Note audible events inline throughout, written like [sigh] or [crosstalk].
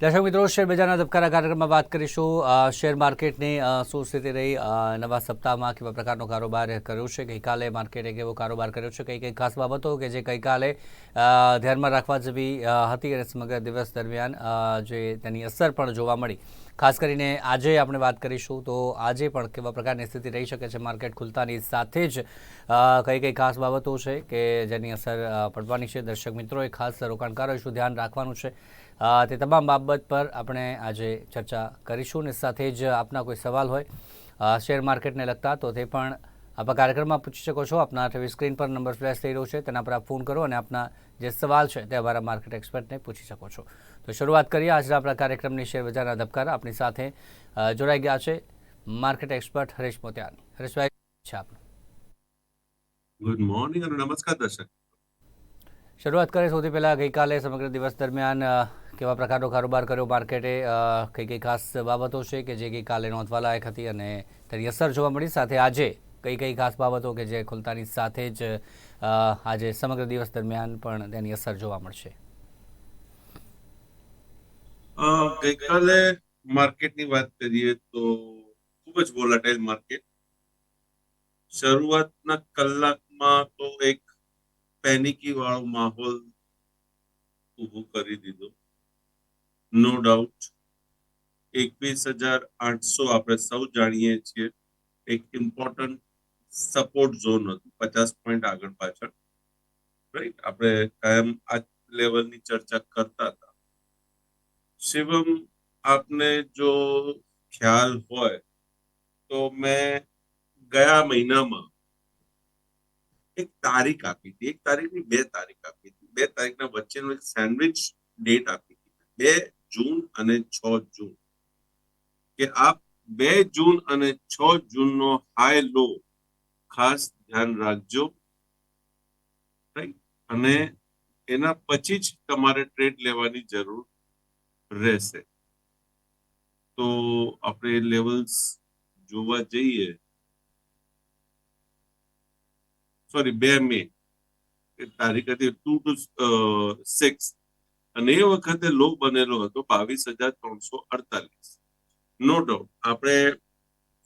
દર્શક મિત્રો શેરબજારના ધબકારા કાર્યક્રમમાં વાત કરીશું. શેર માર્કેટની શું સ્થિતિ રહી? નવા સપ્તાહમાં કેવા પ્રકારનો કારોબાર કર્યો છે? ગઈકાલે માર્કેટે કેવો કારોબાર કર્યો છે? કઈ કઈ ખાસ બાબતો કે જે ગઈકાલે ધ્યાનમાં રાખવા જેવી હતી અને સમગ્ર દિવસ દરમિયાન જે તેની અસર પણ જોવા મળી. ખાસ કરીને આજે આપણે વાત કરીશું તો આજે પણ કેવા પ્રકારની સ્થિતિ રહી શકે છે માર્કેટ ખુલતાની સાથે જ? કઈ કઈ ખાસ બાબતો છે કે જેની અસર પડવાની છે? દર્શક મિત્રોએ ખાસ રોકાણકારો શું ધ્યાન રાખવાનું છે? તે તમામ બાબત પર આપણે આજે ચર્ચા કરીશું અને સાથે જ આપના કોઈ સવાલ હોય શેર માર્કેટને લગતા તો તે પણ આપ કાર્યક્રમમાં પૂછી શકો છો. આપના સ્ક્રીન પર નંબર ફ્લેશ થઈ રહ્યો છે, તેના પર આપ ફોન કરો અને આપના જે સવાલ છે તે અમારા માર્કેટ એક્સપર્ટને પૂછી શકો છો. તો શરૂઆત કરીએ. આજના આપણા કાર્યક્રમની શેર બજારના ધબકારા આપણી સાથે જોડાઈ ગયા છે માર્કેટ એક્સપર્ટ હરેશ મોતિયાની હરેશભાઈ છે આપનું? ગુડ મોર્નિંગ અને નમસ્કાર દર્શક. શરૂઆત કરીએ સૌથી પહેલાં ગઈકાલે સમગ્ર દિવસ દરમિયાન કેવા પ્રકારનો કારોબાર કર્યો માર્કેટે? કઈ કઈ ખાસ બાબતો છે કે જે ગઈકાલે નોંધવા લાયક હતી અને તેની અસર જોવા મળી? સાથે આજે કઈ કઈ ખાસ બાબતો કે જે ખુલતાની સાથે જ આજે સમગ્ર દિવસ દરમિયાન પણ તેની અસર જોવા મળશે? ગઈકાલે માર્કેટની વાત કરીએ તો ખૂબ જ વોલાટાઇલ માર્કેટ શરૂઆતના કલાકમાં તો એક પેનિકી વાળો માહોલ ઊભો કરી દીધો. નો ડાઉટ એકવીસ હજાર આઠસો આપણે સૌ જાણીએ છીએ, એક ઇમ્પોર્ટન્ટ સપોર્ટ ઝોન હતું, પચાસ પોઈન્ટ આગળ પાછળ. રાઈટ આપણે કાયમ આ લેવલની ચર્ચા કરતા હતા. શિવમ, આપને જો ખ્યાલ હોય, તો મેં ગયા મહિનામાં એક તારીખ આપી હતી, એક તારીખની બે તારીખ આપી હતી. બે તારીખના વચ્ચેનો એક સેન્ડવિચ ડેટ આપી હતી. બે જૂન અને છ જૂન. કે આ બે જૂન અને છ જૂનનો હાઈ લો ખાસ ધ્યાન રાખજો. અને એના પછી જ તમારે ટ્રેડ લેવાની જરૂર રહેશે. તો આપણે લેવલ્સ જોવા જઈએ. સોરી બે મે. તારીખ હતી ટુ ટુ સિક્સ અને એ વખતે લો બનેલો હતો બાવીસ હજાર ત્રણસો અડતાલીસ. નો ડાઉટ આપણે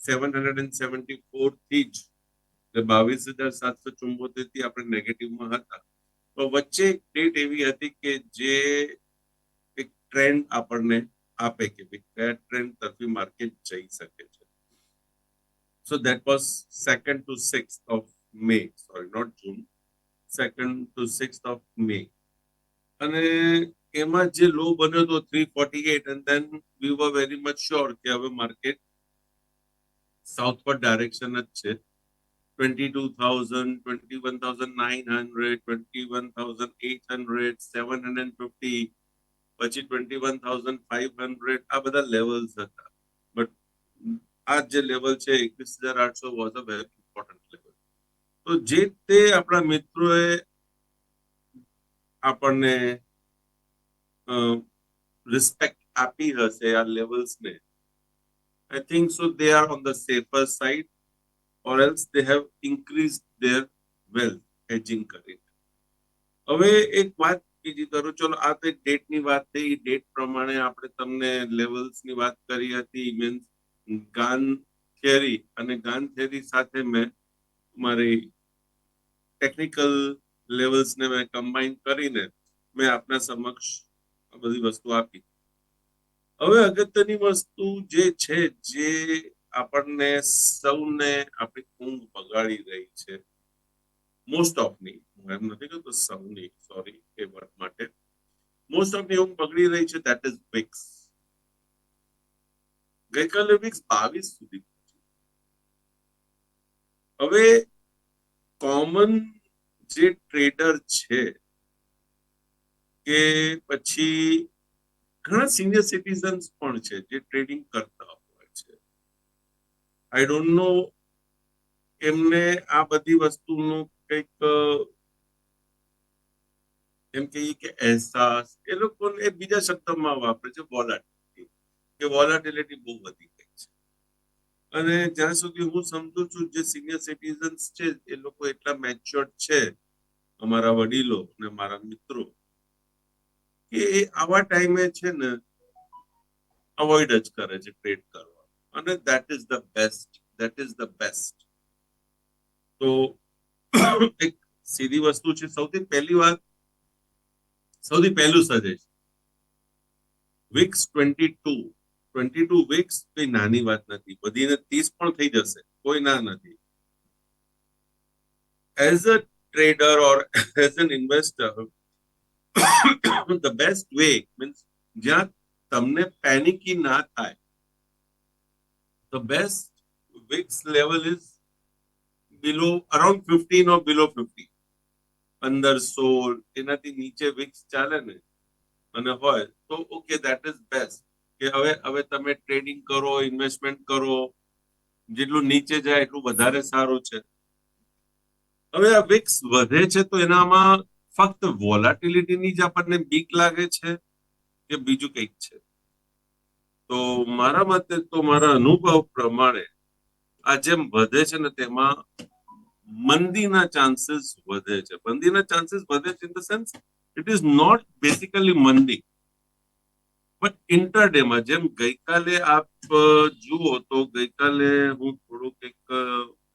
સેવન હંડ્રેડ એન્ડ સેવન્ટી ફોરથી જ બાવીસ હજાર સાતસો ચુંબોતેરથી આપણે નેગેટિવમાં હતા. તો વચ્ચે એક ડેટ એવી હતી કે જે એક ટ્રેન્ડ આપણને આપે કે કયા ટ્રેન્ડ તરફી માર્કેટ જઈ શકે છે. So that was second to six of May sorry not June second to six of May. અને એમાં જે લો બન્યો હતો three forty eight and then we were very much sure કે હવે માર્કેટ સાઉથ પર ડાયરેક્શન જ છે. Twenty two thousand twenty one thousand nine hundred twenty one thousand eight hundred seven hundred fifty પછી twenty one thousand five hundred આ બધા levels હતા. But આ જે લેવલ છે, એકવીસ હજાર આઠસો was a very important level તો જે તે આપણા મિત્રોએ આપણને રિસ્પેક્ટ આપી હશે આ લેવલ્સને I think so they are on the safer side or else they have increase their wealth hedging કરીને હવે એક વાત બીજી કરું, ચલો આ તો એક ડેટની વાત થઈ ડેટ પ્રમાણે આપણે તમને લેવલ્સની વાત કરી હતી મીન્સ ગાન થિયરી અને ગાન થિયરી સાથે મેં મારી ટેકનિકલ લેવલ્સને મેં કમ્બાઈન કરીને મેં આપના સમક્ષ આ બધી વસ્તુ આપી. હવે અગત્યની વસ્તુ જે છે, જે આપણને સૌને આપણી ઊંઘ બગાડી રહી છે. મોસ્ટ ઓફની હું એમ નથી કહેતો સૌની સોરી એ વર્ડ માટે. મોસ્ટ ઓફની ઊંઘ બગડી રહી છે દેટ ઇઝ વિક્સ ગઈકાલે વિક્સ બાવીસ સુધી હવે કોમન જે ટ્રેડર છે, કે પછી ઘણા સિનિયર સિટીઝન્સ પણ છે જે ટ્રેડિંગ કરતા હોય છે. આઈ ડોન્ટ નો એમને આ બધી વસ્તુનું કંઈક, એમ કહીએ કે અહેસાસ એ લોકોને બીજા શબ્દમાં વાપરે છે વોલાટિલિટી કે વોલાટિલિટી બહુ વધી અને જ્યાં સુધી હું સમજુ છું જે સિનિયર સિટીઝન્સ છે, એ લોકો એટલા મેચ્યોર્ડ છે, અમારા વડીલો અને મારા મિત્રો, કે એ આવા ટાઈમે છે ને અવોઇડ જ કરે છે ટ્રેડ કરવા. અને that is the best that is the best તો [coughs] એક સીધી વસ્તુ છે, સૌથી પહેલી વાત, સૌથી પહેલું suggestion weeks twenty two twenty two weeks કઈ નાની વાત નથી. બધીને ત્રીસ પણ થઈ જશે. કોઈ ના નથી. As a trader or as an investor, the best way means જ્યાં તમને પેનિકી ના થાય the best VIX level is below around 15 or below 50 પંદર સોળ એનાથી નીચે વિક્સ ચાલે ને અને હોય તો ઓકે દેટ ઇઝ બેસ્ટ કે હવે હવે તમે ટ્રેડિંગ કરો ઇન્વેસ્ટમેન્ટ કરો, જેટલું નીચે જાય એટલું વધારે સારું છે. હવે આ વિક્સ વધે છે તો એનામાં ફક્ત વોલાટિલિટીની જ આપણને બીક લાગે છે કે બીજું કંઈક છે? તો મારા મતે તો મારા અનુભવ પ્રમાણે આ જેમ વધે છે ને તેમાં મંદીના ચાન્સીસ વધે છે. મંદીના ચાન્સીસ વધે છે in the sense it is not basically મંદી. બટ ઇન્ટરડેમાં જેમ ગઈકાલે આપ જુઓ તો ગઈકાલે હું થોડુંક એક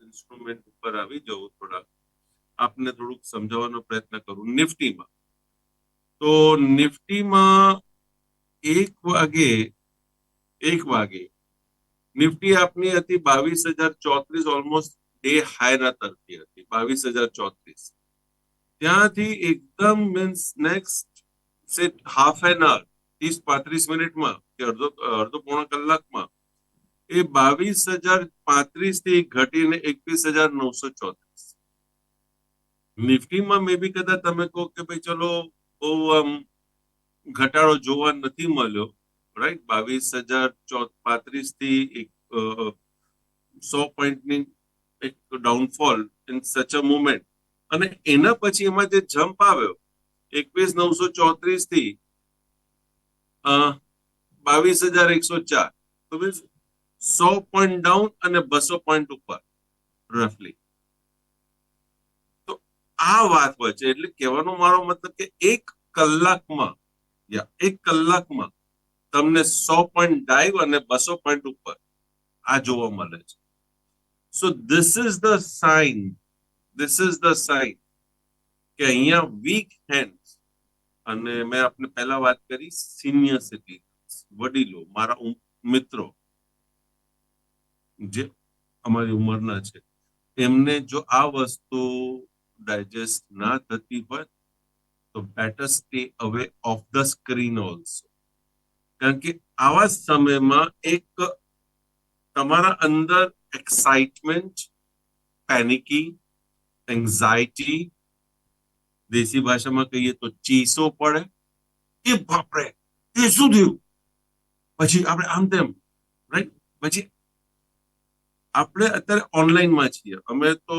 ઇન્સ્ટ્રુમેન્ટ ઉપર આવી જાઉં થોડા. આપને થોડુંક સમજાવવાનો પ્રયત્ન કરું. નિફ્ટીમાં. તો નિફ્ટીમાં એક વાગે એક વાગે નિફ્ટી આપની હતી બાવીસ હજાર ચોત્રીસ ઓલમોસ્ટ ડે હાઈના તરફી હતી, બાવીસ હજાર ચોત્રીસ. ત્યાંથી એકદમ means next set half an hour ત્રીસ પાંત્રીસ મિનિટમાં કે અડધો અડધો પોણા કલાકમાં, એ બાવીસ હજાર પાંત્રીસથી ઘટીને એકવીસ હજાર નવસો ચોત્રીસ. નિફ્ટીમાં મે બી કદાચ તમે કહો કે ભાઈ ચલો બહુ આમ ઘટાડો જોવા નથી મળ્યો રાઈટ બાવીસ હજાર પાંત્રીસથી એક સો પોઈન્ટની એક downfall in such a moment અને એના પછી એમાં જે જમ્પ આવ્યો, એકવીસ નવસો ચોત્રીસથી બાવીસ હજાર એકસો ચાર. તો મીન્સ સો પોઈન્ટ ડાઉન અને બસો પોઈન્ટ ઉપર રફલી તો આ વાત વચ્ચે એટલે કહેવાનો મારો મતલબ કે એક કલાકમાં, યા એક કલાકમાં તમને સો પોઈન્ટ ડાઈવ અને બસો પોઈન્ટ ઉપર આ જોવા મળે છે. So this is the sign this is the sign કે અહીંયા વીક હેન્ડ અને મેં આપને પહેલા વાત કરી સિનિયર સિટી વડીલો, મારા મિત્રો, જે અમારી ઉંમરના છે, એમને જો આ વસ્તુ ડાયજેસ્ટ ના થતી હોય, તો better stay away of the screen also કારણ કે આવા સમયમાં એક તમારા અંદર એક્સાઇટમેન્ટ પેનિકી એન્ઝાયટી દેશી ભાષામાં કહીએ તો ચીસો પડે. એ બાપરે એ શું થયું? પછી આપણે આમ તેમ રાઈટ પછી આપણે અત્યારે ઓનલાઈનમાં છીએ. અમે તો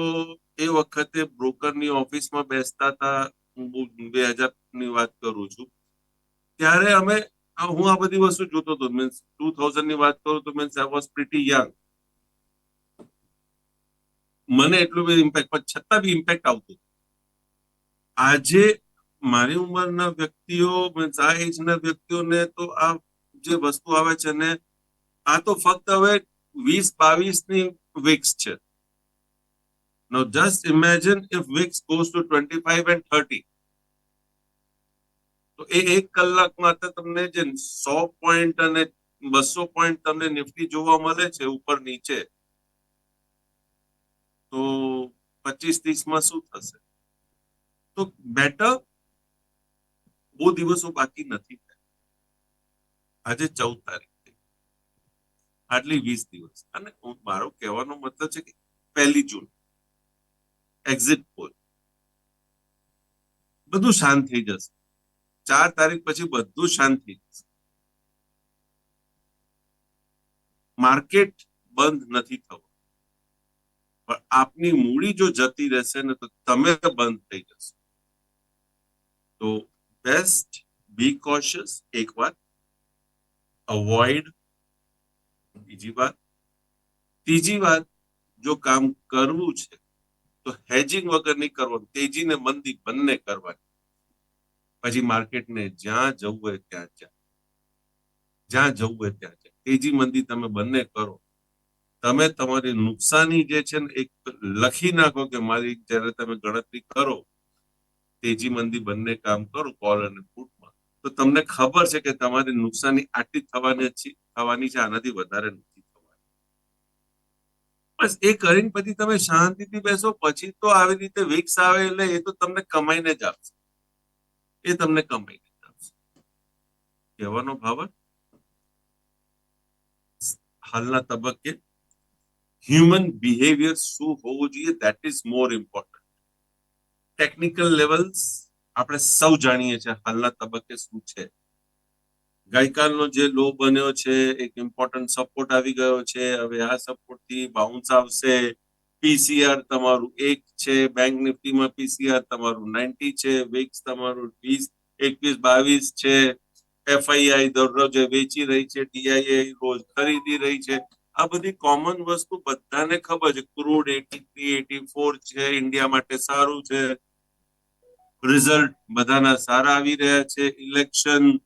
એ વખતે બ્રોકરની ઓફિસમાં બેસતા હતા. હું બે હજારની વાત કરું છું. ત્યારે અમે હું આ બધી વસ્તુ જોતો હતો. મીન્સ ટુ થાઉઝન્ડની વાત કરું તો means I was pretty young મને એટલું બધું ઇમ્પેક્ટ પણ છતાં બી ઇમ્પેક્ટ આવતું હતું. આજે મારી ઉંમરના વ્યક્તિઓ આ એજના વ્યક્તિઓને તો આ જે વસ્તુ આવે છે ને, આ તો ફક્ત હવે વીસ બાવીસની વિક્સ છે Now just imagine if VIX goes to 25 and 30. તો એ એક કલાકમાં તો તમને જે સો પોઈન્ટ અને બસો પોઈન્ટ તમને નિફ્ટી જોવા મળે છે ઉપર નીચે, તો પચીસ ત્રીસ શું થશે તો બેટર બહુ દિવસો બાકી નથી. આજે ચૌદ તારીખ આટલી વીસ દિવસ. અને મારો કહેવાનો મતલબ છે કે પહેલી જૂન એક્ઝિટ પોલ બધું શાંત થઈ જશે. ચાર તારીખ પછી બધું શાંત થઈ જશે. માર્કેટ બંધ નથી થવું. પણ આપની મૂડી જો જતી રહેશે ને તો તમે બંધ થઈ જશો. તો બેસ્ટ બી કોશિયસ એક વાત. અવોઇડ બીજી વાત. ત્રીજી વાત, જો કામ કરવું છે, તો હેજિંગ વગર નહીં કરવાનું તેજી ને મંદી બંને કરવાની. પછી માર્કેટને જ્યાં જવું હોય ત્યાં જાય જ્યાં જવું હોય ત્યાં જાય તેજી મંદી તમે બંને કરો. તમે તમારી નુકસાની જે છે ને, એક લખી નાખો કે મારી જ્યારે તમે ગણતરી કરો તેજી મંદી બંને કામ કરો, કોલ અને પુટમાં તો તમને ખબર છે કે તમારી નુકસાની આટલી થવાની થવાની છે, આનાથી વધારે નથી થવાની. બસ એ કરીને પછી તમે શાંતિથી બેસો, પછી તો આવી રીતે વિક્સ આવે એટલે એ તો તમને કમાઈને જ આપશે. એ તમને કમાઈને જ આપશે. કહેવાનો ભાવ હાલના તબક્કે હ્યુમન બિહેવિયર શું હોવું જોઈએ? That is more important technical levels આપણે સૌ જાણીએ છીએ હાલના તબક્કે શું છે. ગઈકાલનો જે લો બન્યો છે, એક ઇમ્પોર્ટન્ટ સપોર્ટ આવી ગયો છે. હવે આ સપોર્ટથી બાઉન્સ આવશે. પીસીઆર તમારું એક છે બેંક નિફ્ટીમાં પીસીઆર તમારું નાઇન્ટી છે વિક્સ તમારું વીસ, એકવીસ, બાવીસ છે. એફઆઈઆઈ દરરોજ વેચી રહી છે ડીઆઈઆઈ રોજ ખરીદી રહી છે. આ બધી કોમન વસ્તુ બધાને ખબર છે. Crude eighty three eighty four છે ઇન્ડિયા માટે સારું છે. રિઝલ્ટ બધાના સારા આવી રહ્યા છે. ઇલેક્શન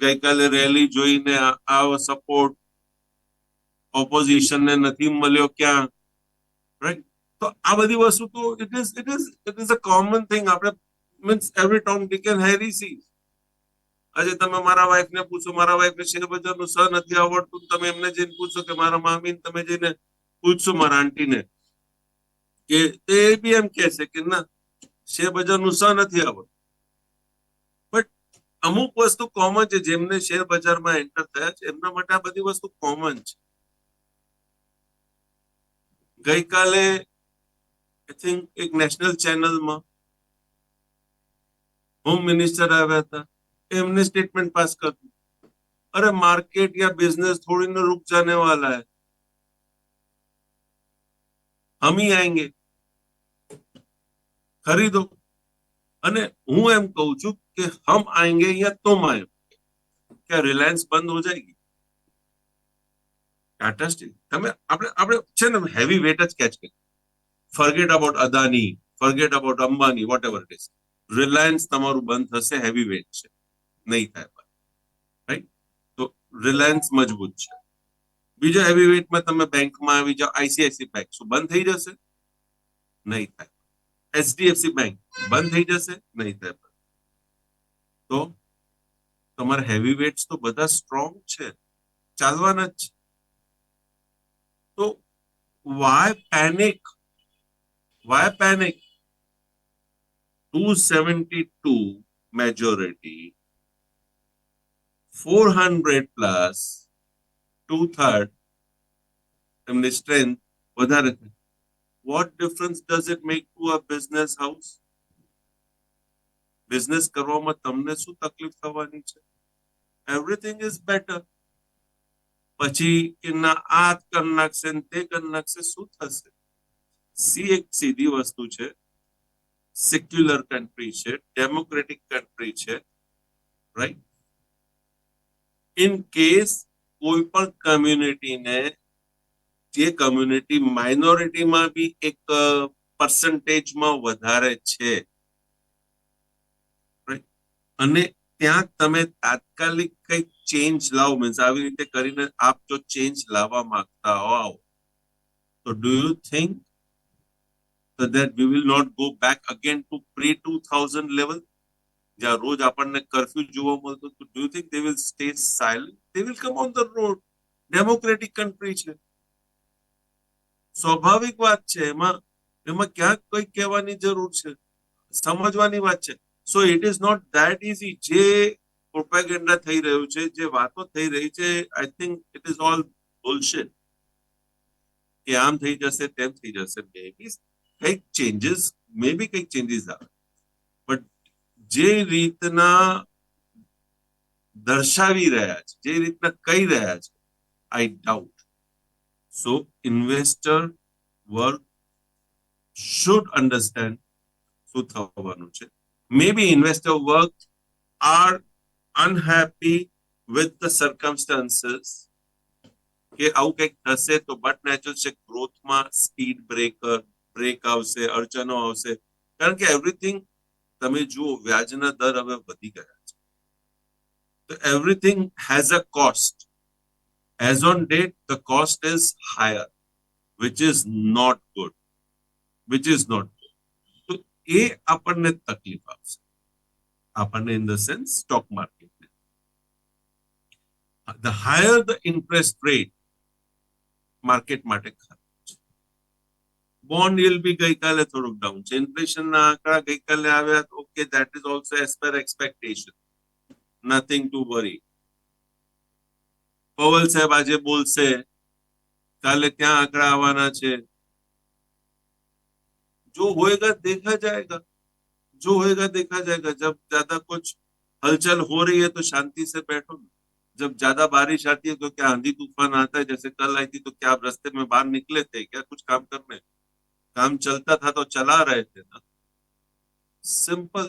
ગઈકાલે રેલી જોઈને આ- આ સપોર્ટ ઓપોઝિશનને નથી મળ્યો ક્યાં? રાઈટ તો આ બધી વસ્તુ તો it is it is it is a common thing આપણે means every Tom Dick and Harry see આજે તમે મારા વાઈફને પૂછો, મારા વાઈફ ને શેર બજારનું સ નથી આવડતું, તમે એમને જઈને પૂછો કે મારા મામીને તમે જઈને પૂછશો મારા આંટીને કે તે બી એમ કે છે કે ના શેર બજારનું સ નથી આવડતું બટ અમુક વસ્તુ કોમન છે જેમને શેર બજારમાં એન્ટર થયા છે એમના માટે આ બધી વસ્તુ કોમન છે ગઈકાલે આઈ થિંક એક નેશનલ ચેનલમાં હોમ મિનિસ્ટર આવ્યા હતા એમને स्टेटमेंट पास कर दी अरे मार्केट या बिजनेस थोड़ी ना रुक जाने वाला है हम ही आएंगे ખરીદો. અને હું એમ કહું છું કે હમ आएंगे या तुम आयो क्या रिलायंस बंद हो ટાટા સ્ટીલ તમે આપણે આપણે છે ને હેવી વેટ જ કેચ કરી. Forget about Adani forget about Ambani whatever it is Reliance તમારું બંધ થશે હેવી વેટ છે. નહીં થાય રાઈટ તો રિલાયન્સ મજબૂત છે. બીજા હેવી વેટમાં તમે બેંકમાં આવી જાઓ આઈસીઆઈસી બેંક શું બંધ થઈ જશે? નહીં થાય. એચડીએફસી બેંક બંધ થઈ જશે નહીં થાય તો તમારા હેવી વેટ્સ તો બધા સ્ટ્રોંગ છે ચાલવાના જ છે તો why panic why panic two seventy two majority 400 plus two third એમની સ્ટ્રેન્થ વધારે થાય what difference does it make to a business house business કરવામાં તમને શું તકલીફ થવાની છે? એવરીથિંગ ઇઝ બેટર પછી કે ના આ કરી નાખશે ને તે કરી નાખશે, શું થશે? સી એક સીધી વસ્તુ છે. સેક્યુલર કન્ટ્રી છે. ડેમોક્રેટિક કન્ટ્રી છે. રાઈટ ઇન કેસ કોઈ પણ કમ્યુનિટીને જે કમ્યુનિટી માઇનોરિટીમાં બી એક પર્સન્ટેજમાં વધારે છે. અને ત્યાં તમે તાત્કાલિક કંઈક ચેન્જ લાવો મીન્સ આવી રીતે કરીને આપ જો ચેન્જ લાવવા માંગતા હોવ, તો do you think that we will not go back again to pre two thousand level જ્યાં રોજ આપણને કર્ફ્યુ જોવા મળતો, તો do think they will stay silent they will come on the road democratic country છે. સ્વાભાવિક વાત છે, એમાં એમાં ક્યાંક કઈ કહેવાની જરૂર છે, સમજવાની વાત છે. So it is not that easy જે પ્રોપેગેન્ડા થઈ રહ્યું છે, જે વાતો થઈ રહી છે I think it is all bullshit કે આમ થઈ જશે, તેમ થઈ જશે મેબી કંઈક ચેન્જીસ મે બી કંઈક ચેન્જીસ આવે. બટ જે રીતના દર્શાવી રહ્યા છે, જે રીતના કહી રહ્યા છે I doubt so investor work should understand શું થવાનું છે be investor work are unhappy with the circumstances કે આવું કંઈક થશે તો બટ નેચરલ છે ગ્રોથમાં સ્પીડ બ્રેકર બ્રેક આવશે અડચણો આવશે કારણ કે એવરીથિંગ તમે જુઓ વ્યાજના દર હવે વધી ગયા છે તો everything has a cost as on date the cost is higher which is not good which is not good તો એ આપણને તકલીફ આપશે આપણને in the sense stock માર્કેટને the higher the interest rate market માટે ખરાબ છે બોન્ડ yield બી ગઈકાલે થોડુંક ડાઉન છે ઇન્ફ્લેશનના આંકડા ગઈકાલે આવ્યા okay that is also as per expectation nothing to worry પવલ સાહેબ આજે બોલશે કાલે ક્યાં આંકડા આવવાના છે जो होएगा देखा जाएगा जो होएगा देखा जाएगा जब ज्यादा कुछ हलचल हो रही है तो शांति से बैठो ना जब ज्यादा बारिश आती है तो क्या आंधी तूफान आता है जैसे कल आई थी तो क्या आप रास्ते में बाहर निकले थे क्या कुछ काम करने काम चलता था तो चला रहे थे ना सिंपल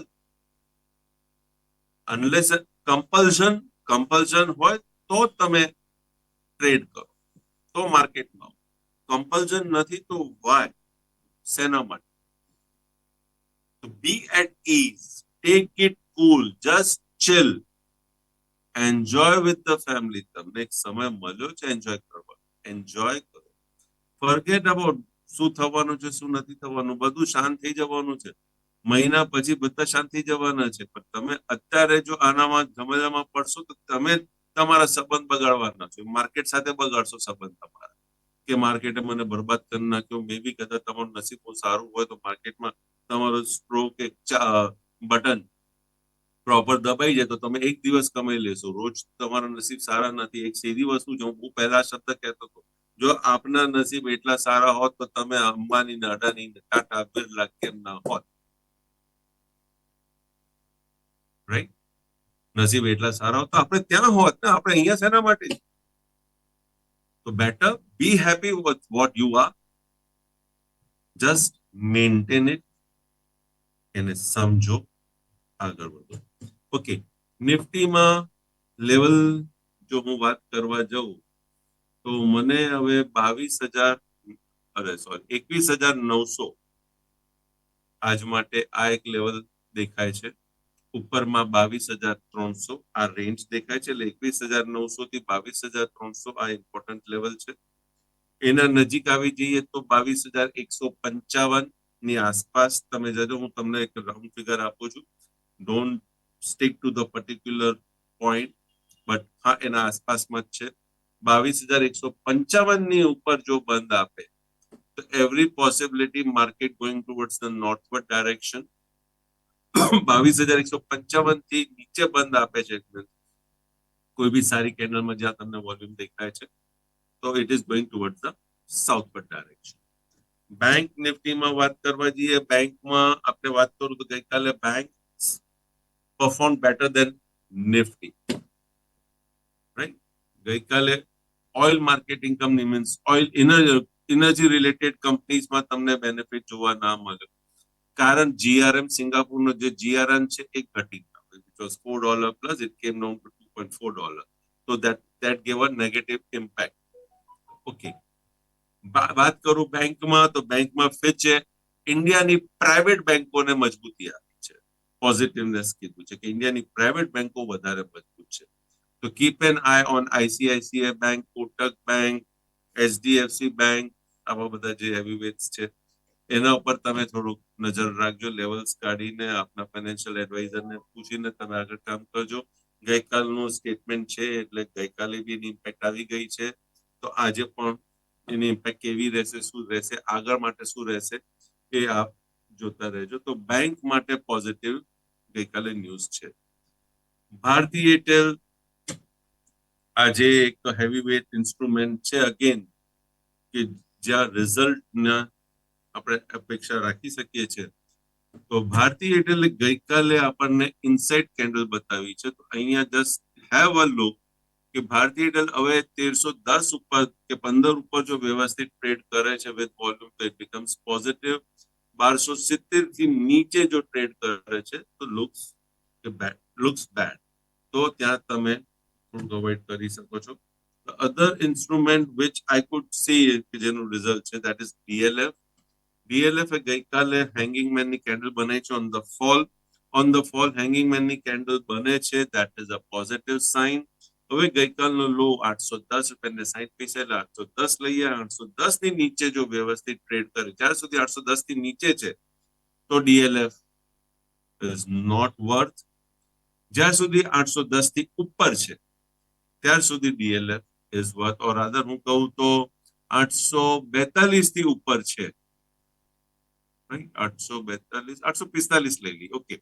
અનલેસ કમ્પલ્શન કમ્પલ્શન હોય તો તમે ટ્રેડ કરો. તો માર્કેટમાં કમ્પલ્ઝન નથી તો વાય શેના માટે? તો be at ease take it cool just chill enjoy with the family તમને એક સમય મળ્યો છે એન્જોય કરવા. એન્જોય કરો. ફર્ગેટ અબાઉટ શું થવાનું છે, શું નથી થવાનું. બધું શાંત થઈ જવાનું છે. મહિના પછી બધા શાંત થઈ જવાના છે. પણ તમે અત્યારે જો આનામાં ઝમેલામાં પડશો તો તમે તમારા સંબંધ બગાડવાના છે માર્કેટ સાથે બગાડશો સંબંધ તમારા. કે માર્કેટે મને બરબાદ કરી નાખ્યો. મે બી કદાચ તમારું નસીબ બહુ સારું હોય તો માર્કેટમાં તમારો સ્ટ્રોક એક બટન પ્રોપર દબાઈ જાય તો તમે એક દિવસ કમાઈ લેશો. રોજ તમારા નસીબ સારા નથી. એક સીધી વસ્તુ જો હું પહેલા શબ્દ કહેતો હતો જો આપના નસીબ એટલા સારા હોત તો તમે અંબાની ને અડાની ને ટાટા બિરલા કેમ ના હોત? રાઈટ નસીબ એટલા સારા તો આપણે ત્યાં હોત ને, આપણે અહીંયા શેના માટે? તો better be happy with what you are. Just maintain it એને સમજો, આગળ વધો. ઓકે, નિફ્ટીમાં લેવલ જો હું વાત કરવા જાઉં, તો મને હવે બાવીસ હજાર, અરે સોરી એકવીસ હજાર નવસો આજ માટે આ એક લેવલ દેખાય છે. ઉપરમાં બાવીસ હજાર ત્રણસો આ રેન્જ દેખાય છે. એટલે એકવીસ હજાર નવસો થી બાવીસ હજાર ત્રણસો આ ઇમ્પોર્ટન્ટ લેવલ છે. એના નજીક આવી જઈએ તો બાવીસ હજાર એકસો પંચાવનની આસપાસ તમે જજો, હું તમને એક રાઉન્ડ ફિગર આપું છું. Don't stick to the particular point but હા, એના આસપાસમાં જ છે. બાવીસ હજાર એકસો પંચાવનની ઉપર જો બંધ આપે, તો every possibility market going towards the northward direction બાવીસ હજાર એકસો પંચાવનથી નીચે બંધ આપે છે કોઈ બી સારી કેન્ડલમાં જ્યાં તમને વોલ્યુમ દેખાય છે, તો it is going toward the southward direction bank નિફ્ટીમાં વાત કરવા જઈએ, બેંકમાં આપણે વાત કરું તો ગઈકાલે bank perform better than Nifty. Right ગઈકાલે oil marketing company means oil energy related કંપનીઝમાં તમને બેનિફિટ જોવા ના મળે. કારણ જીઆરએમ સિંગાપુરનો જે જીઆરએમ છે એ ઘટી ગયો. Because four dollar plus it came down to two point four dollar તો that that gave a negative impact okay વાત કરું બેંકમાં, તો બેંકમાં ફિચે. ઇન્ડિયાની પ્રાઇવેટ બેંકોને મજબૂતી આપી છે. પોઝિટિવનેસ કીધું છે કે ઇન્ડિયાની પ્રાઇવેટ બેંકો વધારે મજબૂત છે. તો keep an eye on ICICI bank Kotak bank HDFC bank આવા બધા જે હેવીવેટ્સ છે. એના ઉપર તમે થોડુંક નજર રાખજો લેવલ્સ કાઢીને આપના ફાઇનાન્શિયલ એડવાઇઝરને પૂછીને તમે આગળ કામ કરજો. ગઈકાલનું સ્ટેટમેન્ટ છે, એટલે ગઈકાલે બી એની ઇમ્પેક્ટ આવી ગઈ છે. તો આજે પણ એની ઇમ્પેક્ટ કેવી રહેશે, શું રહેશે, આગળ માટે શું રહેશે, એ આપ જોતા રહેજો. તો બેંક માટે પોઝિટિવ ગઈકાલે ન્યૂઝ છે. ભારતી એરટેલ આજે એક હેવી વેટ ઇન્સ્ટ્રુમેન્ટ છે અગેન કે જ્યાં રિઝલ્ટના આપણે અપેક્ષા રાખી શકીએ છીએ. તો ભારતીય એટલે ગઈકાલે આપણને ઇનસાઇડ કેન્ડલ બતાવી છે. તો અહીંયા જસ્ટ હેવ અ લુક કે ભારતીય એરટેલ હવે તેરસો દસ ઉપર કે પંદર ઉપર જો વ્યવસ્થિત ટ્રેડ કરે છે વિથ વોલ્યુમ તો ઇટ બીકમ્સ પોઝિટિવ બારસો સિત્તેરથી નીચે જો ટ્રેડ કરે છે, તો લુક્સ બેડ લુક્સ બેડ તો ત્યાં તમે થોડુંક અવોઇડ કરી શકો છો. Other instrument which I could see કે જેનું રિઝલ્ટ છે દેટ ઇઝ ડીએલએફ ડીએલએફ એ ગઈકાલે હેંગિંગ મેનની કેન્ડલ બનાવી છે on the fall on the fall hanging મેનની candle બને છે that is a positive sign હવે ગઈકાલનો લો આઠસો દસ રૂપિયા ને સાઈઠ પૈસા એટલે આઠસો દસ લઈએ આઠસો દસની નીચે જો વ્યવસ્થિત ટ્રેડ કરે જ્યાં સુધી આઠસો દસથી નીચે છે તો ડીએલએફ ઇઝ નોટ વર્થ જ્યાં સુધી આઠસો દસથી ઉપર છે ત્યાર સુધી DLF is worth or other હું કહું તો આઠસો બેતાલીસથી ઉપર છે આઠસો બેતાલીસ આઠસો પિસ્તાલીસ લઈ લઈએ ઓકે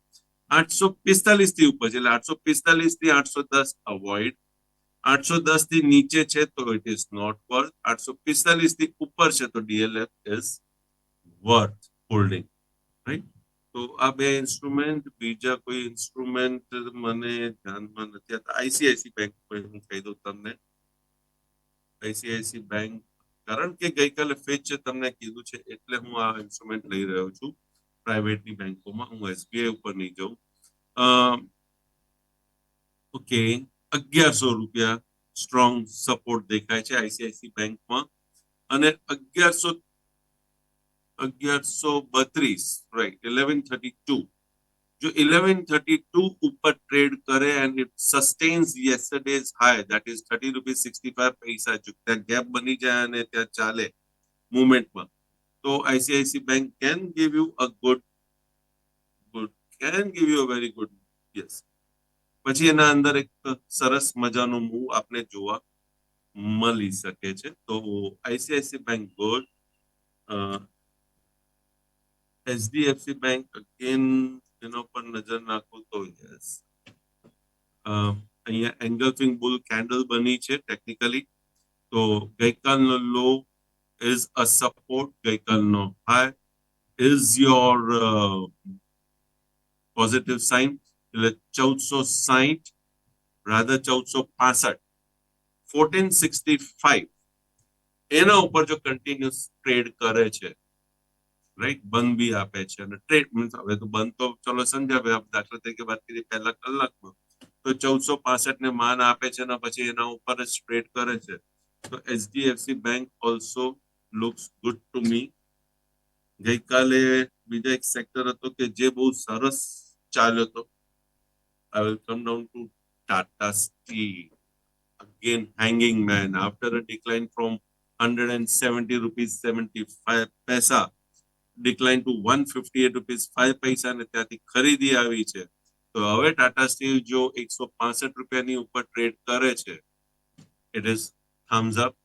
આઠસો પિસ્તાલીસથી ઉપર છે એટલે આઠસો પિસ્તાલીસથી આઠસો દસ અવોઇડ આઠસો દસથી નીચે છે તો ઇટ ઇઝ નોટ વર્થ આઠસો પિસ્તાલીસથી ઉપર છે તો DLF is worth holding right તો આ બે ઇન્સ્ટ્રુમેન્ટ બીજા કોઈ ઇન્સ્ટ્રુમેન્ટ મને ધ્યાનમાં નથી આવતા આઈસીઆઈસી બેંક હું કહી દઉં તમને આઈસીઆઈસી બેંક કારણ કે ગઈકાલે ફેચ તમને કીધું છે, એટલે હું આ ઇન્સ્ટ્રુમેન્ટ લઈ રહ્યો છું. પ્રાઇવેટની બેંકોમાં હું એસબીઆઈ ઉપર નહીં જાઉં. ઓકે, અગિયારસો રૂપિયા સ્ટ્રોંગ સપોર્ટ દેખાય છે આઈસીઆઈસી બેંકમાં. અને અગિયારસો અગિયારસો બત્રીસ રાઈટ ઇલેવન થર્ટી ટુ જો ઇલેવન થર્ટી ટુ ઉપર ટ્રેડ કરે and it sustains yesterday's high that is thirty rupees sixty five paisa જો ત્યાં ગેપ બની જાય અને ત્યાં ચાલે મુવમેન્ટમાં તો ICICI bank can give you a good good can give you a very good yes પછી એના અંદર એક સરસ મજાનો મૂવ આપને જોવા મળી શકે છે તો ICICI bank good HDFC bank again એના પર નજર નાખું તો યસ અહીંયા એંગલ્ફિંગ બુલ કેન્ડલ બની છે ટેકનિકલી તો ગઈકાલનો low is a support ગઈકાલનો high is your positive sign એટલે ચૌદસો સાહીઠ રાધર ચૌદસો પાસઠ ફોર્ટીન સિક્સટી ફાઈવ એના ઉપર જો કન્ટિન્યુઅસ ટ્રેડ કરે છે રાઈટ બંધ બી આપે છે અને ટ્રેડ મીન્સ હવે તો બંધ તો ચલો સમજાવે દાખલા તરીકે વાત કરીએ પહેલા કલાકમાં. તો ચૌદસો પાસઠ ને માન આપે છે અને પછી એના ઉપર જ ટ્રેડ કરે છે. તો HDFC bank also looks good to me ગઈકાલે બીજા એક સેક્ટર હતો કે જે બહુ સરસ ચાલ્યો હતો. I will come down to Tata Steel. Again, hanging man. After a decline from 170 rupees 75 paisa, decline to 158 rupees 5 પૈસા અને ત્યાંથી ખરીદી આવી છે. તો હવે ટાટા સ્ટીલ જો એકસો પાસઠ રૂપિયાની ઉપર ટ્રેડ કરે છે ઇટ ઇઝ થમ્સ અપ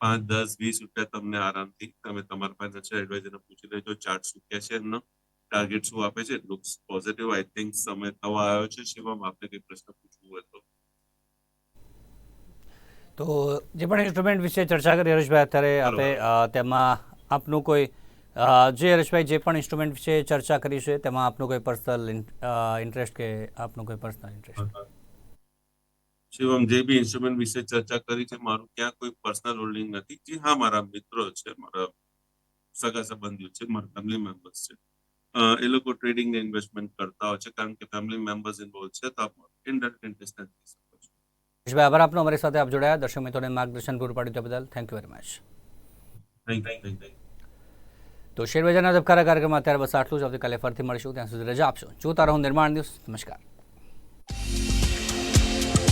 પાંચ દસ વીસ રૂપિયા તમને આરામથી તમે તમારા ફાઇનાન્શિયલ એડવાઇઝરને પૂછી લેજો ચાર્ટ શું કહે છે એમનો ટાર્ગેટ શું આપે છે. લુક્સ પોઝિટિવ આઈ થિંક સમય થવા આવ્યો છે શિવમ આપને કઈ પ્રશ્ન પૂછવું હોય તો. તો જે પણ ઇન્સ્ટ્રુમેન્ટ વિશે ચર્ચા કરી હરેશભાઈ અત્યારે આપે તેમાં આપનું કોઈ જે હરેશભાઈ જે પણ ઇન્સ્ટ્રુમેન્ટ વિશે ચર્ચા કરી છે તેમાં આપનો કોઈ પર્સનલ ઇન્ટરેસ્ટ કે આપનું કોઈ પર્સનલ ઇન્ટરેસ્ટ શિવમ જે બી ઇન્સ્ટ્રુમેન્ટ વિશે ચર્ચા કરી છે મારું ક્યાં કોઈ પર્સનલ હોલ્ડિંગ નથી. જે હા મારા મિત્રો છે મારા સગા સંબંધીઓ છે મારા ફેમિલી મેમ્બર્સ છે. એ લોકો ટ્રેડિંગ ને ઇન્વેસ્ટમેન્ટ કરતા હોય છે કારણ કે ફેમિલી મેમ્બર્સ ઇન્વોલ્વ છે તો આપ ઇન્ડરેક્ટ ઇન્ટરેસ્ટ નથી શકો છો. આભાર આપનો. અમારી સાથે આપ જોડાયા. દર્શક મિત્રોને માર્ગદર્શન પૂરું પાડ્યું તે બદલ. Thank you very much thank you thank you તો શેરબજારના ધબકારા કાર્યક્રમમાં અત્યારે બસ આટલું જ. આવતીકાલે ફરીથી મળીશું. ત્યાં સુધી રજા આપશો. જોતા રહો નિર્માણ દિવસ નમસ્કાર.